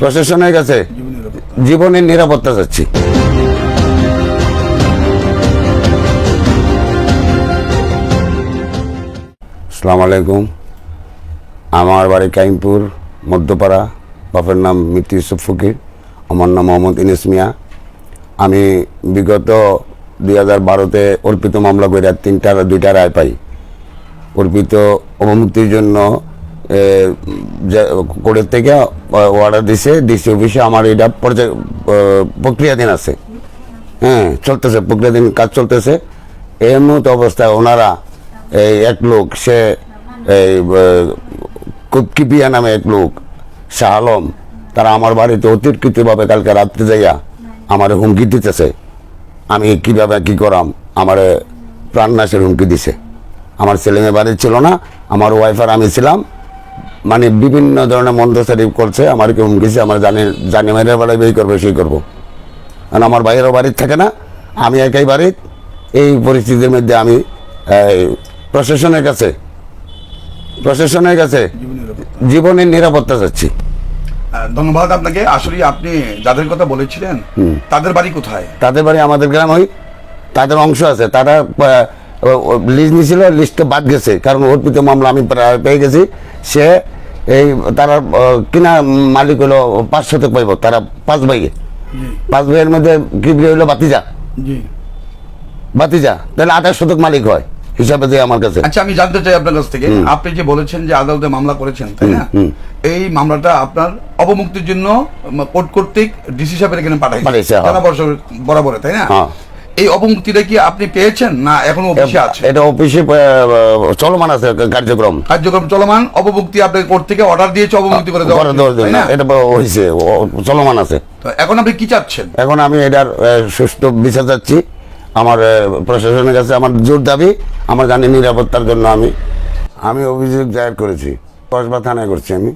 প্রশাসনের কাছে জীবনের নিরাপত্তা চাচ্ছি। আসসালামু আলাইকুম। আমার বাড়ি কাইমপুর, মধ্যপাড়া। বাপের নাম মিত্র ইউসুফ ফকির। আমার নাম মোহাম্মদ ইনিস মিয়া। আমি বিগত দুই হাজার বারোতে অর্পিত মামলা করে তিনটা, দুইটা রায় পাই। অর্পিত অবমুক্তির জন্য কোর্টের থেকে অর্ডার দিছে ডিসি অফিসে, আমার এটা প্রক্রিয়াধীন আছে। হ্যাঁ চলতেছে, প্রক্রিয়াধীন কাজ চলতেছে। এই মুহূর্তে অবস্থায় ওনারা, এই এক লোক, সে, এই কুৎকিপিয়া নামে এক লোক, শাহ আলম, তারা আমার বাড়িতে অতিরিক্তভাবে কালকে রাত্রে যাইয়া আমার হুমকি দিতেছে। আমি কীভাবে, কী করাম? আমার প্রাণনাশের হুমকি দিছে। আমার ছেলে মেয়ে বাড়ি ছিল না, আমার ওয়াইফার আমি ছিলাম। মানে বিভিন্ন ধরনের মন্দসারি করছে আমাকে হুমকি দিছে আমার জানি জানি মেয়ের বেলায় এই করব সেই করব। কারণ আমার বাইরেও বাড়ির থাকে না আমি একাই বাড়ির এই পরিস্থিতির মধ্যে আমি প্রশাসনের কাছে প্রশাসনের কাছে জীবনের নিরাপত্তা চাচ্ছি। ধন্যবাদ আপনাকে। আসলে আপনি যাদের কথা বলেছিলেন তাদের বাড়ি কোথায়? তাদের বাড়ি আমাদের গ্রাম ওই তাদের অংশ আছে তারা লিজ নিয়েছিল লিস্টে বাদ গেছে। কারণ অর্পিত মামলা আমি পেয়ে গেছি। সে এই তারা কিনা মালিক হলো পাঁচ শতক পাইব তারা পাঁচ ভাই পাঁচ ভাইয়ের মধ্যে কি বিয়ে হইল? বাতিজা। বাতিজা। তাহলে আঠাশ শতক মালিক হয় হিসাবে দিয়ে আমার কাছে। আচ্ছা আমি জানতে চাই আপনার কাছ থেকে। আপনি যে বলেছেন যে আদালতে মামলা করেছেন তাই না? এই মামলাটা আপনার অবমুক্তির জন্য কোর্ট কর্তৃক ডিসি সাহেবের এখানে পাঠাইছে, হ্যাঁ। বরাবর তাই না? হ্যাঁ। এই অবমুক্তিটা কি আপনি পেয়েছেন না এখনও অফিসে আছে? এটা অফিসে চলমান আছে কার্যক্রম। কার্যক্রম চলমান অবমুক্তি আপনার কোর্ট থেকে অর্ডার দিয়েছে অবমুক্তি করে দেওয়া? এটা হয়েছে চলমান আছে। তো এখন আপনি কি চাচ্ছেন? এখন আমি এটার সুষ্ঠু বিচার চাচ্ছি। আমার প্রশাসনের কাছে আমার জোর দাবি আমার জানি নিরাপত্তার জন্য আমি আমি অভিযোগ দায়ের করেছি। কসবা থানায় করছি আমি।